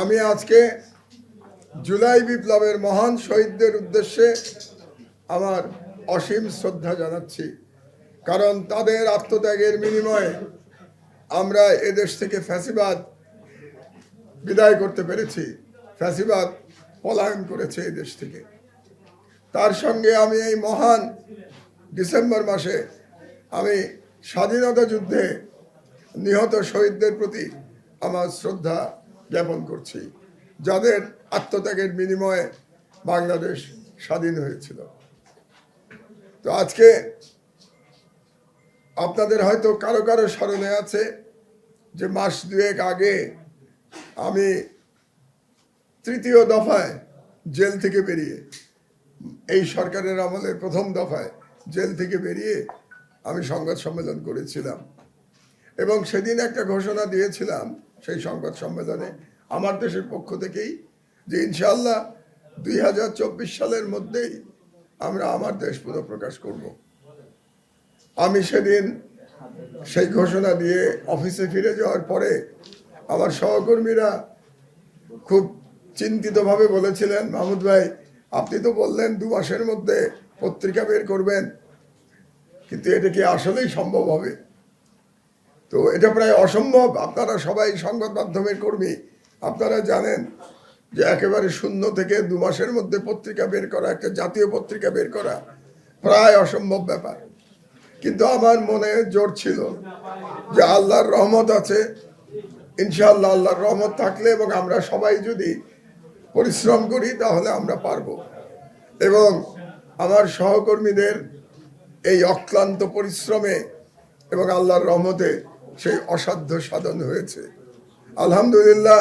আমি আজকে জুলাই বিপ্লবের মহান শহীদদের উদ্দেশ্যে আমার অসীম শ্রদ্ধা জানাচ্ছি। কারণ তাদের আত্মত্যাগের বিনিময়ে আমরা এদেশ থেকে ফ্যাসিবাদ বিদায় করতে পেরেছি। ফ্যাসিবাদ পলায়ন করেছে দেশ থেকে। তার সঙ্গে আমি এই মহান ডিসেম্বর মাসে আমি স্বাধীনতা যুদ্ধে নিহত শহীদদের প্রতি আমার শ্রদ্ধা জ্ঞাপন করছি, যাদের আত্মত্যাগের বিনিময়ে বাংলাদেশ স্বাধীন হয়েছিল। তো আজকে আপনাদের হয়তো কারও কারও স্মরণে আছে যে মাস দুয়েক আগে আমি তৃতীয় দফায় জেল থেকে বেরিয়ে, এই সরকারের আমলে প্রথম দফায় জেল থেকে বেরিয়ে আমি সংবাদ সম্মেলন করেছিলাম এবং সেদিন একটা ঘোষণা দিয়েছিলাম সেই সংবাদ সম্মেলনে আমার দেশের পক্ষ থেকেই যে ইনশাল্লাহ দুই হাজার চব্বিশ সালের মধ্যেই আমরা আমার দেশ পুনঃপ্রকাশ করব। আমি সেদিন সেই ঘোষণা দিয়ে অফিসে ফিরে যাওয়ার পরে আমার সহকর্মীরা খুব চিন্তিতভাবে বলেছিলেন, মাহমুদ ভাই, আপনি তো বললেন দু মাসের মধ্যে পত্রিকা বের করবেন, কিন্তু এটা কি আসলেই সম্ভব হবে? তো এটা প্রায় অসম্ভব। আপনারা সবাই সংবাদ মাধ্যমের কর্মী। আপনারা জানেন যে একেবারে শূন্য থেকে দু মাসের মধ্যে পত্রিকা বের করা, একটা জাতীয় পত্রিকা বের করা প্রায় অসম্ভব ব্যাপার। কিন্তু আমার মনে জোর ছিল যে আল্লাহর রহমত আছে। ইনশাআল্লাহ আল্লাহর রহমত থাকলে এবং আমরা সবাই যদি পরিশ্রম করি, তাহলে আমরা পারব। এবং আমার সহকর্মীদের এই অক্লান্ত পরিশ্রমে এবং আল্লাহর রহমতে সেই অসাধ্য সাধন হয়েছে। আলহামদুলিল্লাহ,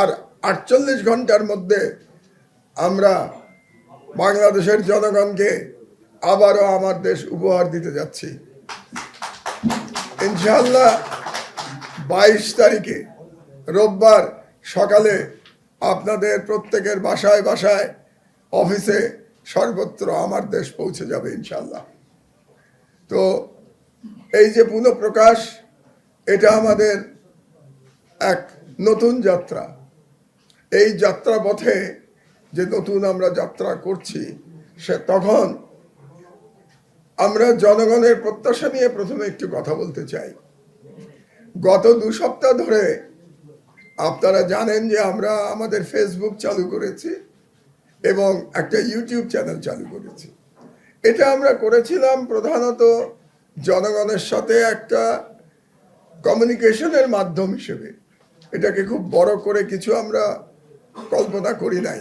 আর আটচল্লিশ ঘণ্টার মধ্যে আমরা বাংলাদেশের জনগণকে আবারও আমার দেশ উপহার দিতে যাচ্ছি। ইনশাল্লাহ বাইশ তারিখে রোববার সকালে আপনাদের প্রত্যেকের বাসায় বাসায় অফিসে সর্বত্র আমার দেশ পৌঁছে যাবে ইনশাল্লাহ তো এই যে পুনঃপ্রকাশ এটা আমাদের এক নতুন যাত্রা। এই যাত্রা পথে যে নতুন আমরা যাত্রা করছি, সে তখন আমরা জনগণের প্রত্যাশা নিয়ে প্রথমে একটু কথা বলতে চাই। গত দু সপ্তাহ ধরে আপনারা জানেন যে আমরা আমাদের ফেসবুক চালু করেছি এবং একটা ইউটিউব চ্যানেল চালু করেছি। এটা আমরা করেছিলাম প্রধানত জনগণের সাথে একটা কমিউনিকেশনের মাধ্যম হিসেবে। এটাকে খুব বড় করে কিছু আমরা কল্পনা করি নাই।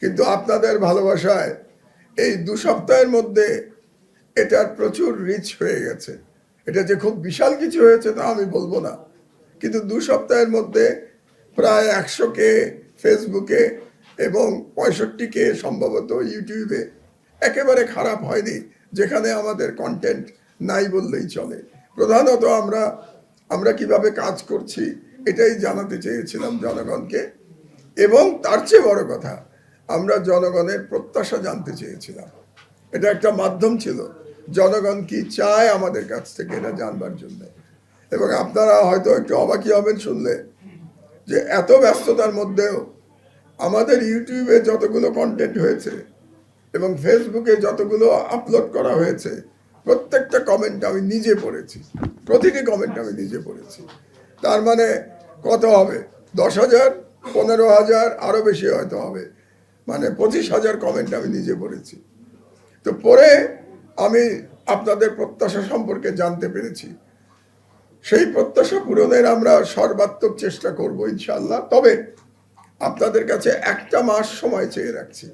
কিন্তু আপনাদের ভালোবাসায় এই দু সপ্তাহের মধ্যে এটার প্রচুর রিচ হয়ে গেছে। এটা যে খুব বিশাল কিছু হয়েছে তা আমি বলব না। কিন্তু দু সপ্তাহের মধ্যে প্রায় একশো কে ফেসবুকে এবং পঁয়ষট্টি কে সম্ভবত ইউটিউবে একেবারে খারাপ হয়নি, যেখানে আমাদের কন্টেন্ট নাই বললেই চলে। প্রধানত আমরা আমরা কীভাবে কাজ করছি, এটাই জানাতে চেয়েছিলাম জনগণকে। এবং তার চেয়ে বড় কথা, আমরা জনগণের প্রত্যাশা জানতে চেয়েছিলাম। এটা একটা মাধ্যম ছিল। জনগণ কি চায় আমাদের কাছ থেকে এটা জানবার জন্য? এবং আপনারা হয়তো একটু অবাকি হবেন শুনলে, যে এত ব্যস্ততার মধ্যেও আমাদের ইউটিউবে যতগুলো কন্টেন্ট হয়েছে এবং ফেসবুকে যতগুলো আপলোড করা হয়েছে প্রত্যেকটা কমেন্ট আমি নিজে পড়েছি। প্রতিটি কমেন্ট আমি নিজে পড়েছি। তার মানে কত হবে? দশ হাজার, পনেরো হাজার আরও বেশি হয়তো হবে। মানে পঁচিশ হাজার কমেন্ট আমি নিজে পড়েছি। তো পরে আমি আপনাদের প্রত্যাশা সম্পর্কে জানতে পেরেছি। সেই প্রত্যাশা পূরণের আমরা সর্বাত্মক চেষ্টা করব ইনশাল্লাহ তবে আপনাদের কাছে একটা মাস সময় চেয়ে রাখছি।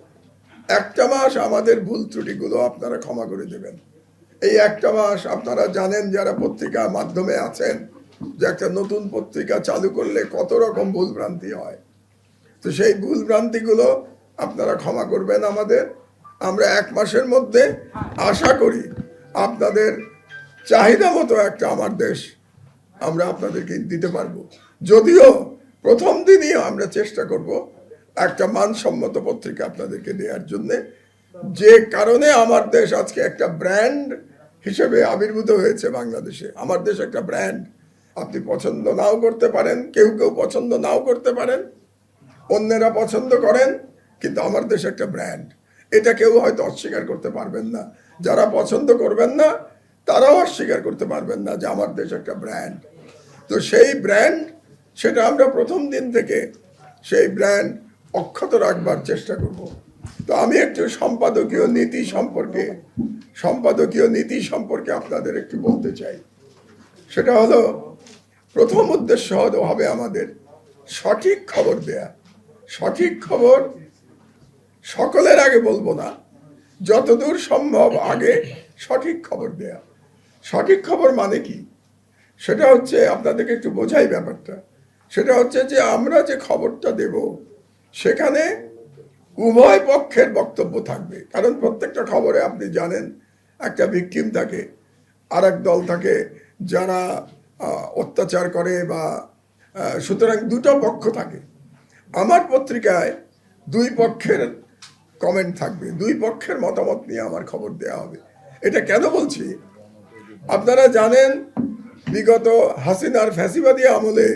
একটা মাস আমাদের ভুল ত্রুটিগুলো আপনারা ক্ষমা করে দেবেন। এই একটা মাস আপনারা জানেন যারা পত্রিকা মাধ্যমে আছেন যে একটা নতুন পত্রিকা চালু করলে কত রকম ভুল ভ্রান্তি হয়। তো সেই ভুল ভ্রান্তিগুলো আপনারা ক্ষমা করবেন আমাদের। আমরা এক মাসের মধ্যে আশা করি আপনাদের চাহিদা মতো একটা আমার দেশ আমরা আপনাদেরকে দিতে পারব। যদিও প্রথম দিনই আমরা চেষ্টা করব একটা মানসম্মত পত্রিকা আপনাদেরকে দেওয়ার জন্যে। যে কারণে আমার দেশ আজকে একটা ব্র্যান্ড হিসেবে আবির্ভূত হয়েছে বাংলাদেশে। আমার দেশ একটা ব্র্যান্ড আপনি পছন্দ নাও করতে পারেন, কেউ কেউ পছন্দ নাও করতে পারেন, অন্যেরা পছন্দ করেন, কিন্তু আমার দেশ একটা ব্র্যান্ড এটা কেউ হয়তো অস্বীকার করতে পারবেন না। যারা পছন্দ করবেন না, তারাও অস্বীকার করতে পারবেন না যে আমার দেশ একটা ব্র্যান্ড তো সেই ব্র্যান্ড সেটা আমরা প্রথম দিন থেকে সেই ব্র্যান্ড অক্ষত রাখবার চেষ্টা করব। তো আমি একটু সম্পাদকীয় নীতি সম্পর্কে, সম্পাদকীয় নীতি সম্পর্কে আপনাদের একটু বলতে চাই। সেটা হলো, প্রথম উদ্দেশ্য হবে আমাদের সঠিক খবর দেয়া। সঠিক খবর সকলের আগে বলব না, যতদূর সম্ভব আগে সঠিক খবর দেয়া। সঠিক খবর মানে কি? সেটা হচ্ছে আপনাদেরকে একটু বোঝাই ব্যাপারটা। সেটা হচ্ছে যে আমরা যে খবরটা দেব, সেখানে উভয় পক্ষের বক্তব্য থাকবে। কারণ প্রত্যেকটা খবরে আপনি জানেন, একটা ভিকটিম থাকে আর দল থাকে যারা অত্যাচার করে বা সুতরাং দুটো পক্ষ থাকে। আমার পত্রিকায় দুই পক্ষের কমেন্ট থাকবে, দুই পক্ষের মতামত নিয়ে আমার খবর দেওয়া হবে। এটা কেন বলছি? আপনারা জানেন, বিগত হাসিনার ফ্যাসিবাদী আমলে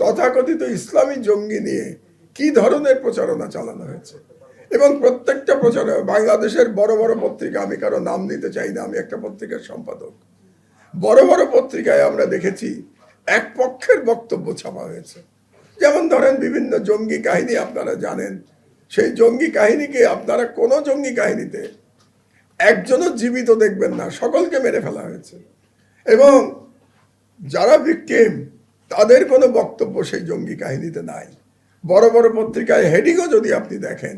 তথাকথিত ইসলামী জঙ্গি নিয়ে কি ধরনের প্রচারণা চালানো হয়েছে? এবং প্রত্যেকটা প্রচারণা বাংলাদেশের বড় বড় পত্রিকা, আমি কারও নাম নিতে চাই না, আমি একটা পত্রিকার সম্পাদক। বড় বড় পত্রিকায় আমরা দেখেছি, এক পক্ষের বক্তব্য ছাপা হয়েছে। যেমন ধরেন বিভিন্ন জঙ্গি কাহিনী আপনারা জানেন, সেই জঙ্গি কাহিনীকে আপনারা কোনো জঙ্গি কাহিনীতে একজনও জীবিত দেখবেন না, সকলকে মেরে ফেলা হয়েছে। এবং যারা ভিকটিম, তাদের কোনো বক্তব্য সেই জঙ্গি কাহিনীতে নাই। বড় বড় পত্রিকায় হেডিংও যদি আপনি দেখেন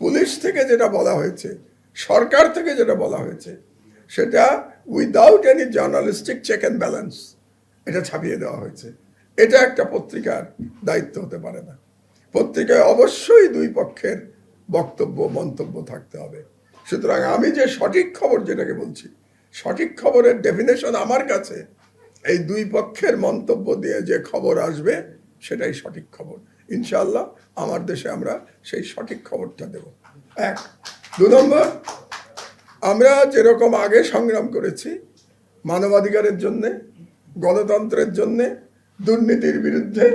পুলিশ থেকে যেটা বলা হয়েছে, সরকার থেকে যেটা বলা হয়েছে, সেটা without any journalistic check and balance এটা ছাপিয়ে দেওয়া হয়েছে। এটা একটা পত্রিকার দায়িত্ব হতে পারে না। পত্রিকায় অবশ্যই দুই পক্ষের বক্তব্য, মন্তব্য থাকতে হবে। সুতরাং আমি যে সঠিক খবর যেটাকে বলছি, সঠিক খবরের ডেফিনেশন আমার কাছে, এই দুই পক্ষের মন্তব্য দিয়ে যে খবর আসবে, সেটাই সঠিক খবর। ইনশাআল্লাহ আমার দেশে আমরা সেই সঠিক খবরটা দেব। এক। দু নম্বর, আমরা যেরকম আগে সংগ্রাম করেছি মানবাধিকারের জন্যে, গণতন্ত্রের জন্যে, দুর্নীতির বিরুদ্ধে,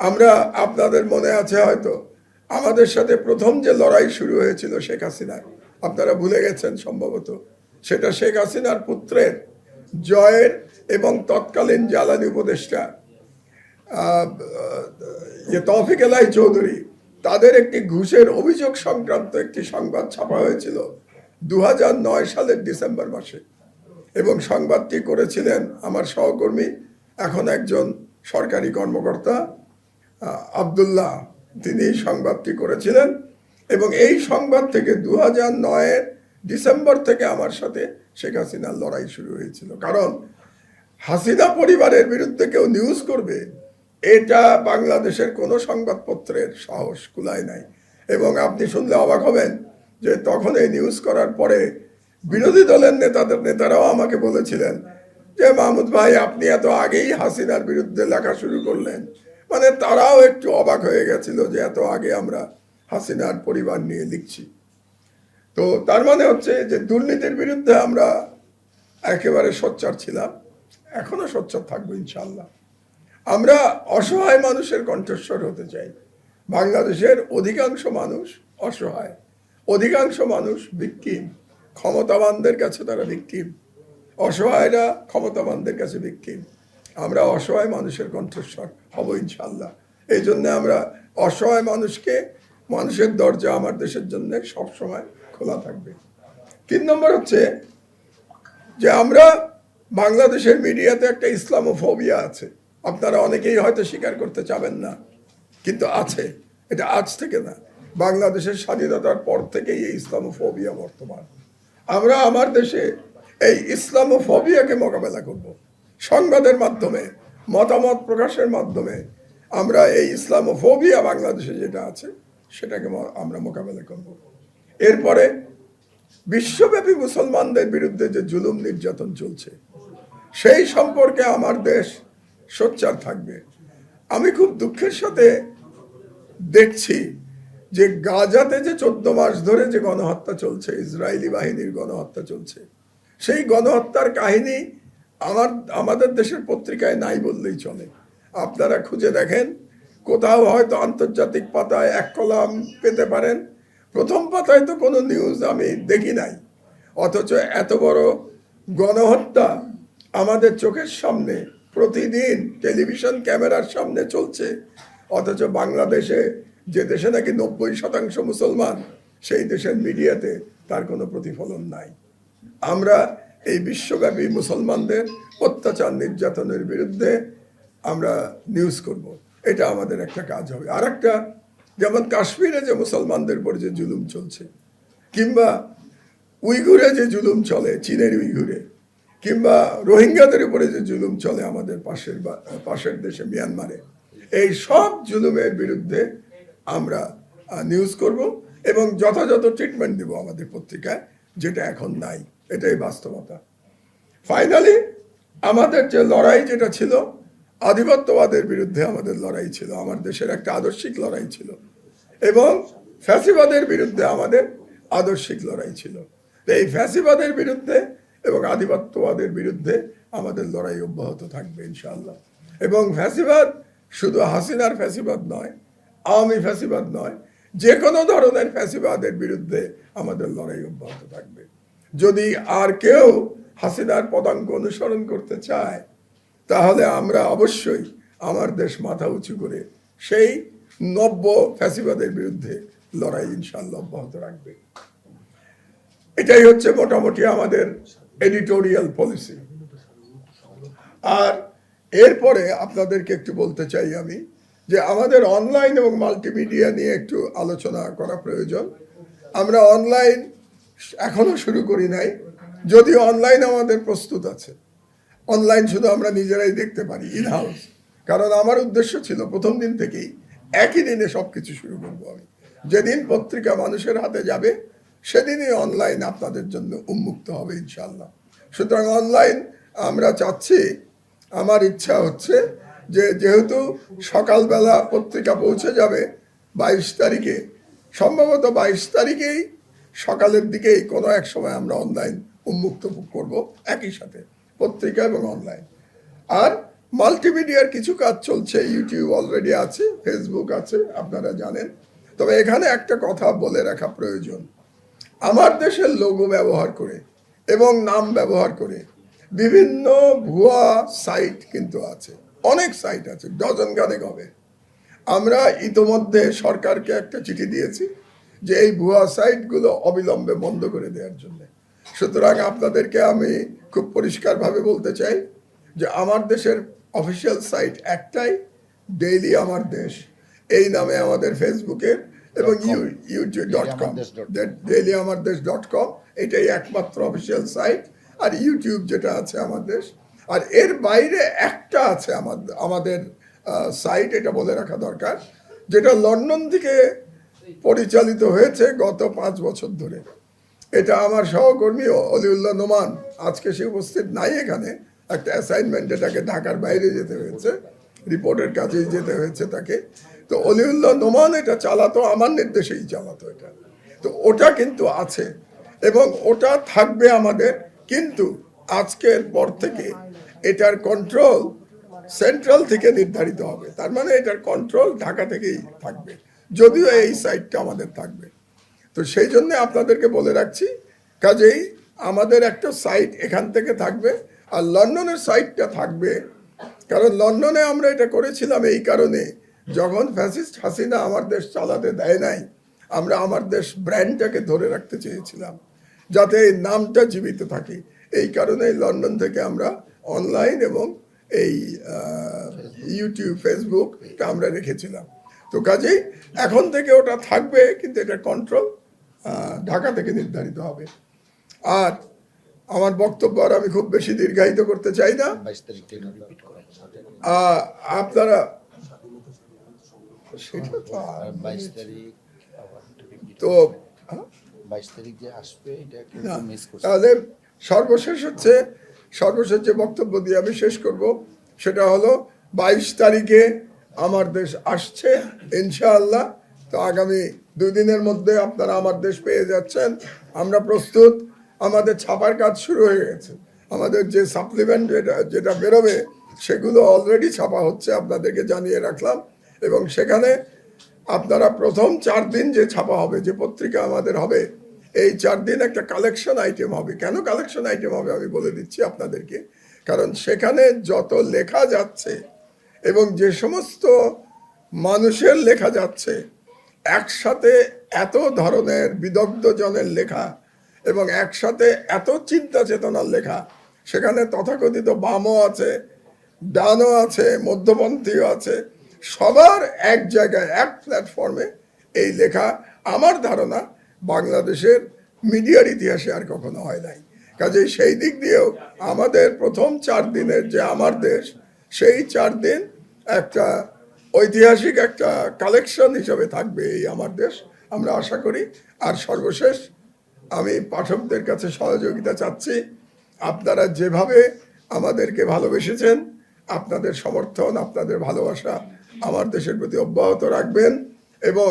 আমরা আপনাদের মনে আছে হয়তো আমাদের সাথে প্রথম যে লড়াই শুরু হয়েছিল শেখ হাসিনার, আপনারা ভুলে গেছেন সম্ভবত, সেটা শেখ হাসিনার পুত্রের জয়ের এবং তৎকালীন জ্বালানি উপদেষ্টা ইয়ে তৌফিক এলাই চৌধুরী, তাদের একটি ঘুষের অভিযোগ সংক্রান্ত একটি সংবাদ ছাপা হয়েছিল দু হাজার নয় সালের ডিসেম্বর মাসে। এবং সংবাদটি করেছিলেন আমার সহকর্মী, এখন একজন সরকারি কর্মকর্তা আবদুল্লাহ। তিনি সংবাদটি করেছিলেন এবং এই সংবাদ থেকে দু হাজার নয়ের ডিসেম্বর থেকে আমার সাথে শেখ হাসিনার লড়াই শুরু হয়েছিল। কারণ হাসিনা পরিবারের বিরুদ্ধে কেউ নিউজ করবে এটা বাংলাদেশের কোনো সংবাদপত্রের সাহস কুলায় নাই। এবং আপনি শুনলে অবাক হবেন যে তখন এই নিউজ করার পরে বিরোধী দলের নেতাদের নেতারাও আমাকে বলেছিলেন যে, মাহমুদ ভাই, আপনি এত আগেই হাসিনার বিরুদ্ধে লেখা শুরু করলেন। মানে তারাও একটু অবাক হয়ে গেছিল যে, এত আগে আমরা হাসিনার পরিবার নিয়ে লিখছি। তো তার মানে হচ্ছে যে, দুর্নীতির বিরুদ্ধে আমরা একেবারে সোচ্চার ছিলাম। এখনও সোচ্চার থাকব ইনশাল্লাহ আমরা অসহায় মানুষের কণ্ঠস্বর হতে চাই। বাংলাদেশের অধিকাংশ মানুষ অসহায়। অধিকাংশ মানুষ ভিকটিম ক্ষমতাবানদের কাছে তারা ভিকটিম অসহায়রা ক্ষমতাবানদের কাছে ভিকটিম আমরা অসহায় মানুষের কণ্ঠস্বর হব ইনশাল্লাহ এই জন্য আমরা অসহায় মানুষকে মানুষের দরজা আমার দেশের জন্য সবসময় খোলা থাকবে। তিন নম্বর হচ্ছে যে আমরা বাংলাদেশের মিডিয়াতে একটা ইসলামোফোবিয়া আছে। আপনারা অনেকেই হয়তো স্বীকার করতে চাবেন না, কিন্তু আছে। এটা আজ থেকে না। বাংলাদেশের স্বাধীনতার পর থেকেই এই ইসলামোফোবিয়া বর্তমান। আমরা আমার দেশে এই ইসলামোফোবিয়াকে মোকাবেলা করব। সংবাদের মাধ্যমে, মতামত প্রকাশের মাধ্যমে আমরা এই ইসলামোফোবিয়া বাংলাদেশে যেটা আছে, সেটাকে আমরা মোকাবেলা করব। এরপরে বিশ্বব্যাপী মুসলমানদের বিরুদ্ধে যে জুলুম নির্যাতন চলছে, সেই সম্পর্কে আমার দেশ সোচ্চার থাকবে। আমি খুব দুঃখের সাথে দেখছি যে গাজাতে যে চোদ্দ মাস ধরে যে গণহত্যা চলছে, ইসরায়েলি বাহিনীর গণহত্যা চলছে, সেই গণহত্যার কাহিনী আমার, আমাদের দেশের পত্রিকায় নাই বললেই চলে। আপনারা খুঁজে দেখেন, কোথাও হয়তো আন্তর্জাতিক পাতায় এক কলাম পেতে পারেন। প্রথম পাতায় তো কোনো নিউজ আমি দেখি নাই। অথচ এত বড় গণহত্যা আমাদের চোখের সামনে প্রতিদিন টেলিভিশন ক্যামেরার সামনে চলছে। অথচ বাংলাদেশে যে দেশে নাকি নব্বই শতাংশ মুসলমান, সেই দেশের মিডিয়াতে তার কোনো প্রতিফলন নাই। আমরা এই বিশ্বব্যাপী মুসলমানদের অত্যাচার নির্যাতনের বিরুদ্ধে আমরা নিউজ করব। এটা আমাদের একটা কাজ হবে। আর একটা যেমন কাশ্মীরে যে মুসলমানদের উপর যে জুলুম চলছে, কিংবা উইঘুরে যে জুলুম চলে, চীনের উইঘুরে কিংবা রোহিঙ্গাদের উপরে যে জুলুম চলে আমাদের পাশের পাশের দেশে মিয়ানমারে, এই সব জুলুমের বিরুদ্ধে আমরা নিউজ করব এবং যথাযথ ট্রিটমেন্ট দেব আমাদের পত্রিকায়, যেটা এখন নাই। এটাই বাস্তবতা। ফাইনালি আমাদের যে লড়াই যেটা ছিল, আধিপত্যবাদের বিরুদ্ধে আমাদের লড়াই ছিল, আমার দেশের একটা আদর্শিক লড়াই ছিল, এবং ফ্যাসিবাদের বিরুদ্ধে আমাদের আদর্শিক লড়াই ছিল। এই ফ্যাসিবাদের বিরুদ্ধে এবং আধিপত্যবাদের বিরুদ্ধে আমাদের লড়াই অব্যাহত থাকবে, ইনশাআল্লাহ। এবং ফ্যাসিবাদ শুধু হাসিনার ফ্যাসিবাদ নয়, আওয়ামী ফ্যাসিবাদ নয় যে কোনো ধরনের ফ্যাসিবাদের বিরুদ্ধে আমাদের লড়াই অব্যাহত থাকবে। যদি আর কেউ হাসিনার পদাঙ্ক অনুসরণ করতে চায়, তাহলে আমরা অবশ্যই আমার দেশ মাথা উঁচু করে সেই নব্য ফ্যাসিবাদের বিরুদ্ধে লড়াই ইনশাল্লাহ অব্যাহত রাখবে। এটাই হচ্ছে মোটামুটি আমাদের এডিটোরিয়াল পলিসি আর এরপরে আপনাদেরকে একটু বলতে চাই আমি যে আমাদের অনলাইন এবং মাল্টিমিডিয়া নিয়ে একটু আলোচনা করা প্রয়োজন। আমরা অনলাইন এখনও শুরু করি নাই। যদিও অনলাইন আমাদের প্রস্তুত আছে। অনলাইন শুধু আমরা নিজেরাই দেখতে পারি ইন হাউস কারণ আমার উদ্দেশ্য ছিল প্রথম দিন থেকেই একই দিনে সব কিছু শুরু করব আমি। যেদিন পত্রিকা মানুষের হাতে যাবে সেদিনই অনলাইন আপনাদের জন্য উন্মুক্ত হবে ইনশাল্লাহ সুতরাং অনলাইন আমরা চাচ্ছি, আমার ইচ্ছা হচ্ছে যে যেহেতু সকালবেলা পত্রিকা পৌঁছে যাবে বাইশ তারিখে, সম্ভবত বাইশ তারিখেই সকালের দিকেই কোনো এক সময় আমরা অনলাইন উন্মুক্ত করব, একই সাথে পত্রিকা এবং অনলাইন আর মাল্টিমিডিয়ার কিছু কাজ চলছে ইউটিউব অলরেডি আছে ফেসবুক আছে, আপনারা জানেন। তবে এখানে একটা কথা বলে রাখা প্রয়োজন। আমার দেশের লোগো ব্যবহার করে এবং নাম ব্যবহার করে বিভিন্ন ভুয়া সাইট কিন্তু আছে। অনেক সাইট আছে ডজন গানেক হবে। আমরা ইতোমধ্যে সরকারকে একটা চিঠি দিয়েছি যে এই ভুয়া সাইটগুলো অবিলম্বে বন্ধ করে দেওয়ার জন্য। সুতরাং আপনাদেরকে আমি খুব পরিষ্কারভাবে বলতে চাই যে আমার দেশের অফিসিয়াল সাইট একটাই ডেইলি আমার দেশ। এই নামে আমাদের ফেসবুকের এবং ইউটিউব ডট কম ডেইলি আমার দেশ ডট কম এটাই একমাত্র অফিসিয়াল সাইট আর ইউটিউব যেটা আছে আমার দেশ আর এর বাইরে একটা আছে আমাদের আমাদের সাইট এটা বলে রাখা দরকার যেটা লন্ডন থেকে পরিচালিত হয়েছে গত পাঁচ বছর ধরে। এটা আমার সহকর্মী অলিউল্লাহ নোমান আজকে সে উপস্থিত নাই এখানে একটা অ্যাসাইনমেন্ট এটাকে ঢাকার বাইরে যেতে হয়েছে রিপোর্টের কাছেই যেতে হয়েছে তাকে। তো অলিউল্লাহ নোমান এটা চালাতো, আমার নির্দেশেই চালাতো এটা। তো ওটা কিন্তু আছে এবং ওটা থাকবে আমাদের, কিন্তু আজকের পর থেকে এটার কন্ট্রোল সেন্ট্রাল থেকে নির্ধারিত হবে। তার মানে এটার কন্ট্রোল ঢাকা থেকেই থাকবে, যদিও এই সাইটটা আমাদের থাকবে। তো সেই জন্য আপনাদেরকে বলে রাখছি, কাজেই আমাদের একটা সাইট এখান থেকে থাকবে, আর লন্ডনের সাইটটা থাকবে। কারণ লন্ডনে আমরা এটা করেছিলাম এই কারণে যখন ফ্যাসিস্ট হাসিনা আমার দেশ চালাতে দেয় নাই আমরা আমার দেশ ব্র্যান্ডটাকে ধরে রাখতে চেয়েছিলাম যাতে এই নামটা জীবিত থাকে। এই কারণে লন্ডন থেকে আমরা অনলাইন এবং এই ইউটিউব ফেসবুকটা আমরা রেখেছিলাম। তো কাজেই এখন থেকে ওটা থাকবে কিন্তু এটা কন্ট্রোল ঢাকা থেকে নির্ধারিত হবে। আর আমার বক্তব্য আর আমি খুব বেশি দীর্ঘায়িত করতে চাই না। আপনারা সেটা তো আর আর- বাইশ তারিখ তো? বাইশ তারিখ যে আসবে এটা না, কিন্তু মিস করছে। তাহলে সর্বশেষ হচ্ছে সর্বশেষ যে বক্তব্য দিয়ে আমি শেষ করব সেটা হলো বাইশ তারিখে আমার দেশ আসছে ইনশাআল্লাহ। তো আগামী দুই দিনের মধ্যে আপনারা আমার দেশ পেয়ে যাচ্ছেন। আমরা প্রস্তুত আমাদের ছাপার কাজ শুরু হয়ে গেছে। আমাদের যে সাপ্লিমেন্ট যেটা যেটা বেরোবে সেগুলো অলরেডি ছাপা হচ্ছে আপনাদেরকে জানিয়ে রাখলাম। এবং সেখানে আপনারা প্রথম চার দিন যে ছাপা হবে, যে পত্রিকা আমাদের হবে, এই চার দিন একটা কালেকশন আইটেম হবে। কেন কালেকশন আইটেম হবে আমি বলে দিচ্ছি আপনাদেরকে? কারণ সেখানে যত লেখা যাচ্ছে এবং যে সমস্ত মানুষের লেখা যাচ্ছে, একসাথে এত ধরনের বিদগ্ধজনের লেখা এবং একসাথে এত চিন্তা চেতনার লেখা, সেখানে তথাকথিত বামও আছে, ডানও আছে, মধ্যপন্থীও আছে সবার এক জায়গায়, এক প্ল্যাটফর্মে এই লেখা আমার ধারণা বাংলাদেশের মিডিয়ার ইতিহাসে আর কখনো হয় নাই। কাজেই সেই দিক দিয়েও আমাদের প্রথম চার দিনের যে আমার দেশ, সেই চার দিন একটা ঐতিহাসিক একটা কালেকশন হিসেবে থাকবে এই আমার দেশ, আমরা আশা করি। আর সর্বশেষ আমি পাঠকদের কাছে সহযোগিতা চাচ্ছি, আপনারা যেভাবে আমাদেরকে ভালোবেসেছেন, আপনাদের সমর্থন, আপনাদের ভালোবাসা আমার দেশের প্রতি অব্যাহত রাখবেন এবং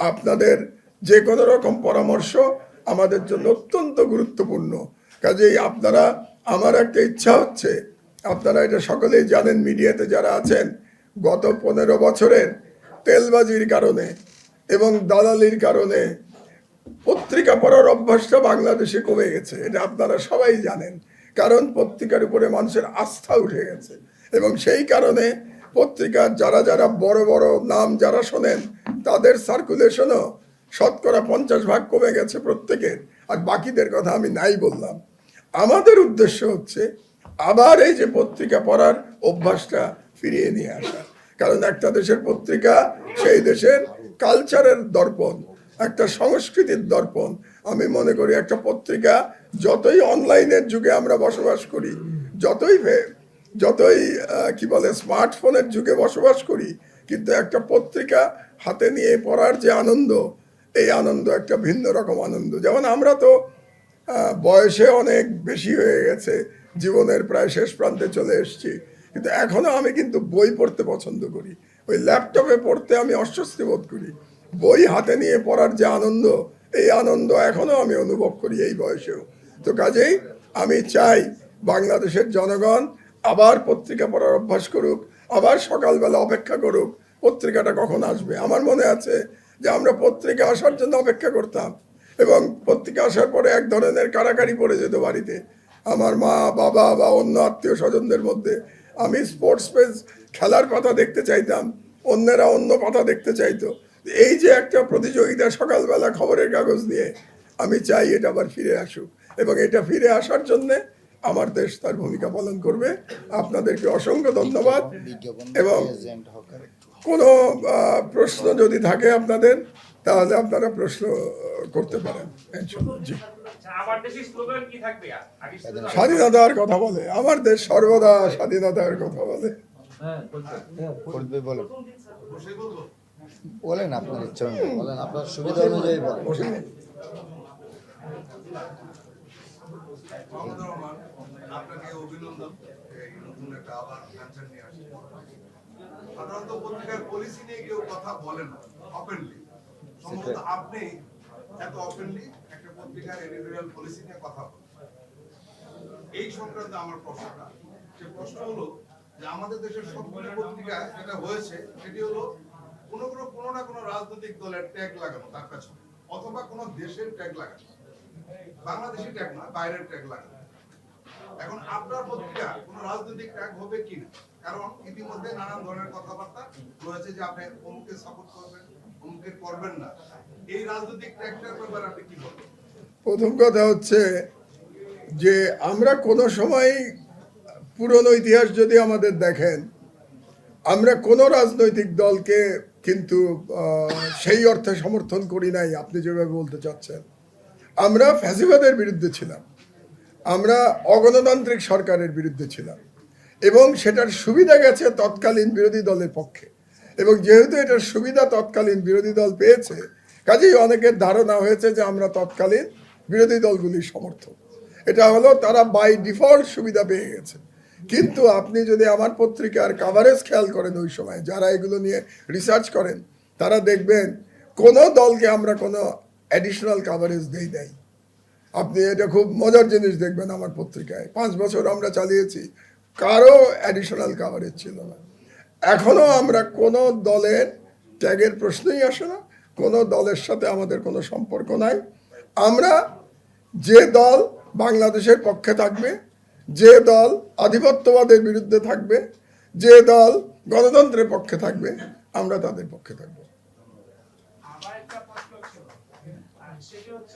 আপনাদের যে কোনো রকম পরামর্শ আমাদের জন্য অত্যন্ত গুরুত্বপূর্ণ। কাজেই আপনারা, আমার একটা ইচ্ছা হচ্ছে, আপনারা এটা সকলেই জানেন, মিডিয়াতে যারা আছেন, গত পনেরো বছরের তেলবাজির কারণে এবং দালালির কারণে পত্রিকা পড়ার অভ্যাসটা বাংলাদেশে কমে গেছে, এটা আপনারা সবাই জানেন। কারণ পত্রিকার উপরে মানুষের আস্থা উঠে গেছে এবং সেই কারণে পত্রিকার যারা যারা বড় বড় নাম যারা শোনেন, তাদের সার্কুলেশনও শতকরা পঞ্চাশ ভাগ কমে গেছে প্রত্যেকের। আর বাকিদের কথা আমি নাই বললাম। আমাদের উদ্দেশ্য হচ্ছে আবার এই যে পত্রিকা পড়ার অভ্যাসটা ফিরিয়ে নিয়ে আসা। কারণ একটা দেশের পত্রিকা, সেই দেশের কালচারের দর্পণ, একটা সংস্কৃতির দর্পণ। আমি মনে করি একটা পত্রিকা, যতই অনলাইনের যুগে আমরা বসবাস করি, যতই যতই কি বলে স্মার্টফোনের যুগে বসবাস করি, কিন্তু একটা পত্রিকা হাতে নিয়ে পড়ার যে আনন্দ, এই আনন্দ একটা ভিন্ন রকম আনন্দ। যেমন আমরা তো বয়সে অনেক বেশি হয়ে গেছে, জীবনের প্রায় শেষ প্রান্তে চলে এসেছি, কিন্তু এখনও আমি কিন্তু বই পড়তে পছন্দ করি। ওই ল্যাপটপে পড়তে আমি অস্বস্তি বোধ করি। বই হাতে নিয়ে পড়ার যে আনন্দ, এই আনন্দ এখনও আমি অনুভব করি এই বয়সেও। তো কাজেই আমি চাই বাংলাদেশের জনগণ আবার পত্রিকা পড়ার অভ্যাস করুক, আবার সকালবেলা অপেক্ষা করুক, পত্রিকাটা কখন আসবে? আমার মনে আছে যে আমরা পত্রিকা আসার জন্য অপেক্ষা করতাম এবং পত্রিকা আসার পরে এক ধরনের কারাকারি পড়ে যেত বাড়িতে। আমার মা, বাবা বা অন্য আত্মীয় স্বজনদের মধ্যে আমি স্পোর্টস পেজ খেলার পাতা দেখতে চাইতাম, অন্যেরা অন্য পাতা দেখতে চাইতো। এই যে একটা প্রতিযোগিতা সকালবেলা খবরের কাগজ নিয়ে আমি চাই এটা আবার ফিরে আসুক এবং এটা ফিরে আসার জন্যে আমার দেশ তার ভূমিকা পালন করবে। আপনাদেরকে অসংখ্য ধন্যবাদ। এবং এজেন্ট কোনো প্রশ্ন যদি থাকে আপনাদের তাহলে আপনারা প্রশ্ন করতে পারেন। ইনশাআল্লাহ। জি। আমার দেশের স্লোগান কি থাকবে? আগে শুধু স্বাধীনতার কথা বলে। আমার দেশ সর্বদা স্বাধীনতার কথা বলে। বলেন বলেন আপনার ইচ্ছা বলেন। আপনার সুবিধা অনুযায়ী বলেন। মোহাম্মদ রহমান আপনাকে অভিনন্দন। এই নতুন একটা আবার ক্যান্সার নিয়ে আসছে। সাধারণত পত্রিকার পলিসি নিয়ে কেউ কথা বলে না ওপেনলি সম্ভবত আপনি এত ওপেনলি একটা পত্রিকার এডিটোরিয়াল পলিসি নিয়ে কথা বলেন। এই সংক্রান্ত আমার প্রশ্নটা। সে প্রশ্ন হলো যে আমাদের দেশের সবগুলো পত্রিকা যেটা হয়েছে সেটি হলো কোনো কোনো কোনো না কোনো রাজনৈতিক দলের ট্যাগ লাগানো তার পেছনে অথবা কোনো দেশের ট্যাগ লাগানো। ট্যাগ না, বাইরের ট্যাগ এখন আপনার পত্রিকা রাজনৈতিক ট্যাগ হবে কিনা কারণ ইতিমধ্যে নানান ধরনের কথাবার্তা রয়েছে যে আপনি অমুকে সাপোর্ট করবেন অমুকে করবেন না। এই রাজনৈতিক ট্যাগটার ব্যাপারে আপনি কি বলবেন প্রথম কথা হচ্ছে যে আমরা কোনো সময় পুরনো ইতিহাস যদি আমাদের দেখেন, আমরা কোনো রাজনৈতিক দলকে কিন্তু সেই অর্থে সমর্থন করি নাই, আপনি যেভাবে বলতে চাচ্ছেন। আমরা ফ্যাসিবাদের বিরুদ্ধে ছিলাম। আমরা অগণতান্ত্রিক সরকারের বিরুদ্ধে ছিলাম। এবং সেটার সুবিধা গেছে তৎকালীন বিরোধী দলের পক্ষে। এবং যেহেতু এটার সুবিধা তৎকালীন বিরোধী দল পেয়েছে, কাজেই অনেকের ধারণা হয়েছে যে আমরা তৎকালীন বিরোধী দলগুলির সমর্থক। এটা হলো তারা বাই ডিফল্ট সুবিধা পেয়ে গেছে। কিন্তু আপনি যদি আমার পত্রিকার কাভারেজ খেয়াল করেন ওই সময়, যারা এগুলো নিয়ে রিসার্চ করেন, তারা দেখবেন কোনো দলকে আমরা কোনো অ্যাডিশনাল কাভারেজ দেই নাই। আপনি এটা খুব মজার জিনিস দেখবেন আমার পত্রিকায়। পাঁচ বছর আমরা চালিয়েছি, কারও অ্যাডিশনাল কাভারেজ ছিল না। এখনও আমরা কোনো দলের ত্যাগের প্রশ্নই আসে না, কোনো দলের সাথে আমাদের কোনো সম্পর্ক নাই। আমরা যে দল বাংলাদেশের পক্ষে থাকবে, যে দল আধিপত্যবাদের বিরুদ্ধে থাকবে, যে দল গণতন্ত্রের পক্ষে থাকবে, আমরা তাদের পক্ষে থাকব আমার একটা প্রশ্ন ছিল আর সেটি হচ্ছে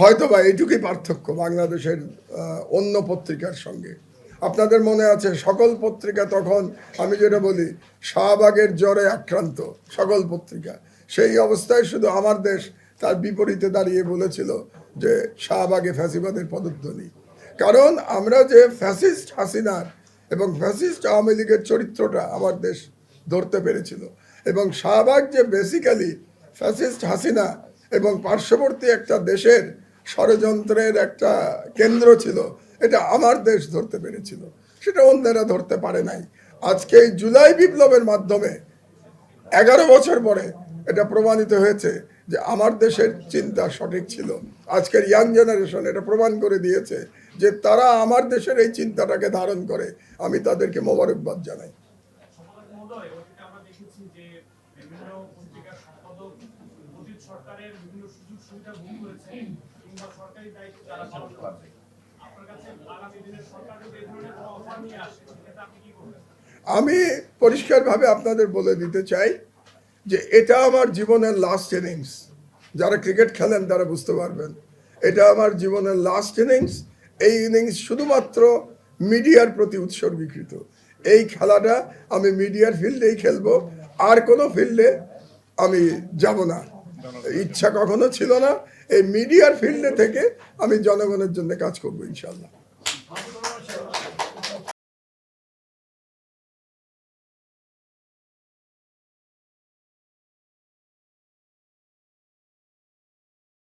হয়তো বা এইটুকুই পার্থক্য বাংলাদেশের অন্য পত্রিকার সঙ্গে। আপনাদের মনে আছে, সকল পত্রিকা তখন, আমি যেটা বলি, শাহবাগের জ্বরে আক্রান্ত সকল পত্রিকা। সেই অবস্থায় শুধু আমার দেশ তার বিপরীতে দাঁড়িয়ে বলেছিল যে শাহবাগে ফ্যাসিবাদের পদধ্বনি। কারণ আমরা যে ফ্যাসিস্ট হাসিনার এবং ফ্যাসিস্ট আওয়ামী লীগের চরিত্রটা আমার দেশ ধরতে পেরেছিল এবং শাহবাগ যে বেসিক্যালি ফ্যাসিস্ট হাসিনা এবং পার্শ্ববর্তী একটা দেশের ষড়যন্ত্রের একটা কেন্দ্র ছিল। এটা আমার দেশ ধরতে পেরেছিল। সেটা অন্যেরা ধরতে পারে নাই। আজকে এই জুলাই বিপ্লবের মাধ্যমে এগারো বছর পরে এটা প্রমাণিত হয়েছে যে আমার দেশের চিন্তা সঠিক ছিল। আজকের ইয়াং জেনারেশন এটা প্রমাণ করে দিয়েছে যে তারা আমার দেশের এই চিন্তাটাকে ধারণ করে। আমি তাদেরকে মোবারকবাদ জানাই সম্পাদক মহোদয়, অতীতে আমরা দেখেছি যে বিভিন্ন পত্রিকার সম্পাদক অতীত সরকারের বিভিন্ন সুযোগ সুবিধা ভোগ করেছে কিংবা সরকারি দায়িত্ব তারা পালন করছে আপনার কাছে আগামী দিনের সরকার যদি এই ধরনের কোনো অফার নিয়ে আসে সেক্ষেত্রে আপনি কি করবেন আমি পরিষ্কারভাবে আপনাদের বলে দিতে চাই যে এটা আমার জীবনের লাস্ট ইনিংস যারা ক্রিকেট খেলেন তারা বুঝতে পারবেন। এটা আমার জীবনের লাস্ট ইনিংস এই ইনিংস শুধুমাত্র মিডিয়ার প্রতি উৎসর্গীকৃত। এই খেলাটা আমি মিডিয়ার ফিল্ডেই খেলব। আর কোনো ফিল্ডে আমি যাব না। ইচ্ছা কখনো ছিল না। এই মিডিয়ার ফিল্ডে থেকে আমি জনগণের জন্য কাজ করব ইনশাল্লাহ